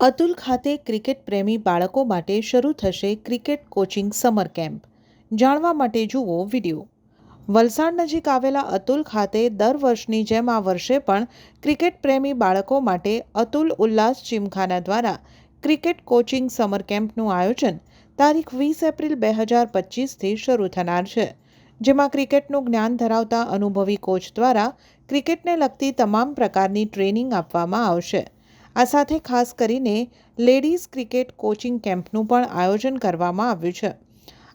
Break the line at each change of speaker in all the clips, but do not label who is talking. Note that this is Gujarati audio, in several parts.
અતુલ ખાતે ક્રિકેટ પ્રેમી બાળકો માટે શરૂ થશે ક્રિકેટ કોચિંગ સમર કેમ્પ. જાણવા માટે જુઓ વીડિયો. વલસાડ નજીક આવેલા અતુલ ખાતે દર વર્ષની જેમ આ વર્ષે પણ ક્રિકેટ પ્રેમી બાળકો માટે અતુલ ઉલ્લાસ જીમખાના દ્વારા ક્રિકેટ કોચિંગ સમર કેમ્પનું આયોજન તારીખ વીસ એપ્રિલ બે હજાર પચીસથી શરૂ થનાર છે, જેમાં ક્રિકેટનું જ્ઞાન ધરાવતા અનુભવી કોચ દ્વારા ક્રિકેટને લગતી તમામ પ્રકારની ટ્રેનિંગ આપવામાં આવશે. આ સાથે ખાસ કરીને લેડીઝ ક્રિકેટ કોચિંગ કેમ્પનું પણ આયોજન કરવામાં આવ્યું છે.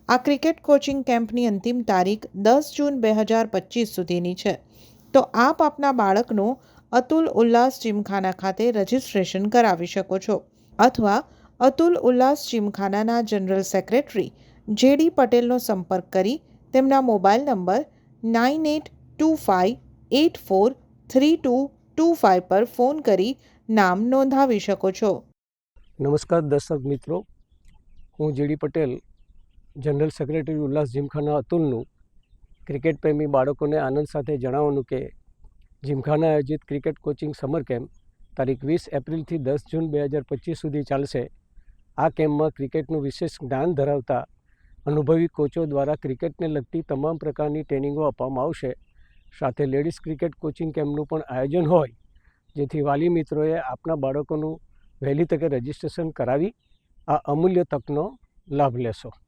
આ ક્રિકેટ કોચિંગ કેમ્પની અંતિમ તારીખ દસ જૂન બે હજાર પચીસ સુધીની છે. તો આપ આપના બાળકનું અતુલ ઉલ્લાસ જીમખાના ખાતે રજિસ્ટ્રેશન કરાવી શકો છો. અથવા અતુલ ઉલ્લાસ જીમખાનાના જનરલ સેક્રેટરી જેડી પટેલનો સંપર્ક કરી તેમના mobile number nine eight two five eight four three two two five પર ફોન કરી નામ નોંધાવી શકો છો.
નમસ્કાર દર્શક મિત્રો. હું જીડી પટેલ, જનરલ સેક્રેટરી ઉલ્લાસ જીમખાના અતુલનું ક્રિકેટ પ્રેમી બાળકોને આનંદ સાથે જણાવવાનું કે, જીમખાના આયોજિત ક્રિકેટ કોચિંગ સમર કેમ્પ તારીખ વીસ એપ્રિલથી દસ જૂન બે હજાર પચીસ સુધી ચાલશે. આ કેમ્પમાં ક્રિકેટનું વિશેષ જ્ઞાન ધરાવતા અનુભવી કોચો દ્વારા ક્રિકેટને લગતી તમામ પ્રકારની ટ્રેનિંગો આપવામાં આવશે. સાથે લેડીઝ ક્રિકેટ કોચિંગ કેમ્પનું પણ આયોજન હોય. જેથી વાલી મિત્રોએ આપના બાળકોનું વહેલી તકે રજિસ્ટ્રેશન કરાવી આ અમૂલ્ય તકનો લાભ લેશો.